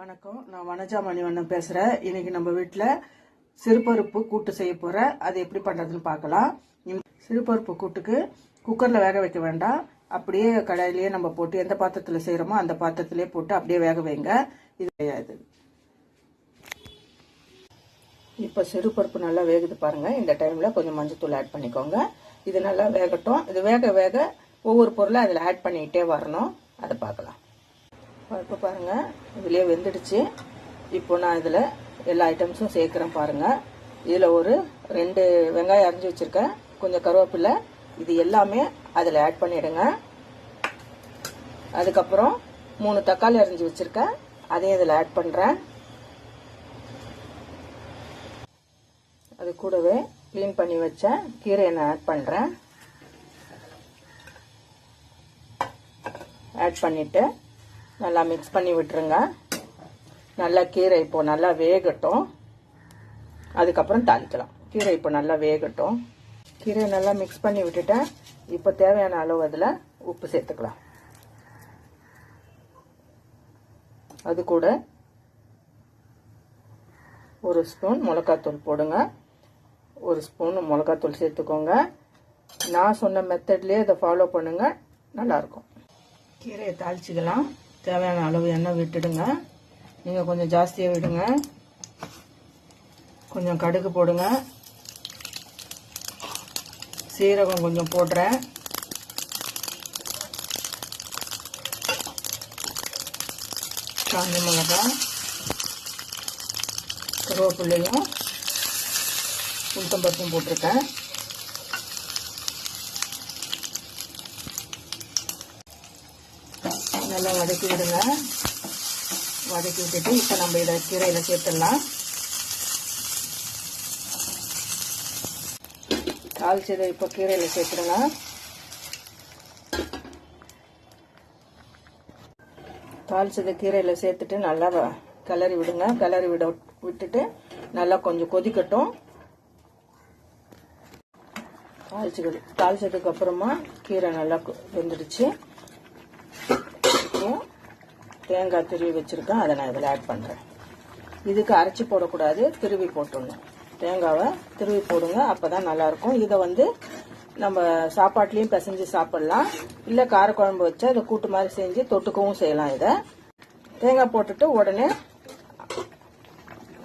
வணக்கம். நான் வனஜா மணிவண்ணன் பேசுகிறேன் இன்னைக்கு நம்ம வீட்டில் சிறுபருப்பு கூட்டு செய்ய போகிறேன் அது எப்படி பண்ணுறதுன்னு பார்க்கலாம். சிறுபருப்பு கூட்டுக்கு குக்கரில் வேக வைக்க வேண்டாம். அப்படியே கடாயிலேயே நம்ம போட்டு எந்த பாத்திரத்தில் செய்கிறோமோ அந்த பாத்திரத்திலே போட்டு அப்படியே வேக வைங்க. இது கிடையாது இப்போ சிறுபருப்பு நல்லா வேகுது பாருங்கள் இந்த டைமில் கொஞ்சம் மஞ்சத்தூள் ஆட் பண்ணிக்கோங்க. இது நல்லா வேகட்டும். இது வேக வேக ஒவ்வொரு பொருளை அதில் ஆட் பண்ணிக்கிட்டே வரணும். அதை பார்க்கலாம். இப்போ பாருங்கள் இதுலேயே வெந்துடுச்சு. இப்போ நான் இதில் எல்லா ஐட்டம்ஸும் சேர்க்குறேன் பாருங்கள் இதில் ஒரு ரெண்டு வெங்காயம் அரைஞ்சி வச்சுருக்கேன். கொஞ்சம் கருவேப்பிலை. இது எல்லாமே அதில் ஆட் பண்ணிவிடுங்க அதுக்கப்புறம் மூணு தக்காளி அரிஞ்சு வச்சுருக்கேன். அதையும் இதில் ஆட் பண்ணுறேன் அது கூடவே க்ளீன் பண்ணி வச்ச கீரையை நான் ஆட் பண்ணுறேன் ஆட் பண்ணிவிட்டு நல்லா மிக்ஸ் பண்ணி விட்டுருங்க. நல்லா கீரை இப்போ நல்லா வேகட்டும். அதுக்கப்புறம் தாளிக்கலாம். கீரை இப்போ நல்லா வேகட்டும். கீரை நல்லா மிக்ஸ் பண்ணி விட்டுட்டேன் இப்போ தேவையான அளவு அதில் உப்பு சேர்த்துக்கலாம். அது கூட ஒரு ஸ்பூன் மிளகாத்தூள் போடுங்க. ஒரு ஸ்பூன் மிளகாத்தூள் சேர்த்துக்கோங்க. நான் சொன்ன மெத்தட்லேயே இதை ஃபாலோ பண்ணுங்கள் நல்லாயிருக்கும் கீரையை தாளிச்சிக்கலாம். தேவையான அளவு எண்ணெய் விட்டுடுங்க. நீங்கள் கொஞ்சம் ஜாஸ்தியாக விடுங்க. கொஞ்சம் கடுகு போடுங்க. சீரகம் கொஞ்சம் போடுறேன். காஞ்சி மிளகாய் கருவேப்பிள்ளையும் உளுத்தம்பருப்பும் போட்டிருக்கேன். நல்லா வதக்கி விடுங்க. வதக்கி விட்டுட்டு இப்போ நம்ம இதை கீரையில் சேர்த்துடலாம். தாளிச்சதை இப்போ கீரையில் சேர்த்துடுங்க தாளிச்சதை கீரையில் சேர்த்துட்டு நல்லா வ- கிளறி விடுங்க. கிளறி விட விட்டுட்டு நல்லா கொஞ்சம் கொதிக்கட்டும். தாளிச்சு தாளிச்சதுக்கு அப்புறமா கீரை நல்லா வெந்துடுச்சு. தேங்காய் திருவி வச்சுருக்கேன். அதை நான் இதில் ஆட் பண்ணுறேன் இதுக்கு அரைச்சி போடக்கூடாது. திருவி போட்டுடணும். தேங்காவை திருவி போடுங்க. அப்போ தான் நல்லாயிருக்கும். இதை வந்து நம்ம சாப்பாட்லேயும் பிசைஞ்சு சாப்பிட்லாம். இல்லை காரக்குழம்பு வச்சு அதை கூட்டு மாதிரி செஞ்சு தொட்டுக்கவும் செய்யலாம் இதை. தேங்காய் போட்டுட்டு உடனே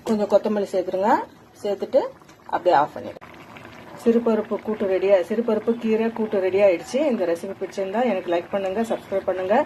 கொஞ்சம் கொத்தமல்லி சேர்த்துருங்க. சேர்த்துட்டு அப்படியே ஆஃப் பண்ணிடுங்க. சிறுபருப்பு கூட்டு ரெடியாக சிறுபருப்பு கீரை கூட்டு ரெடி ஆயிடுச்சு. இந்த ரெசிபி பிடிச்சிருந்தா எனக்கு லைக் பண்ணுங்கள் சப்ஸ்கிரைப் பண்ணுங்கள்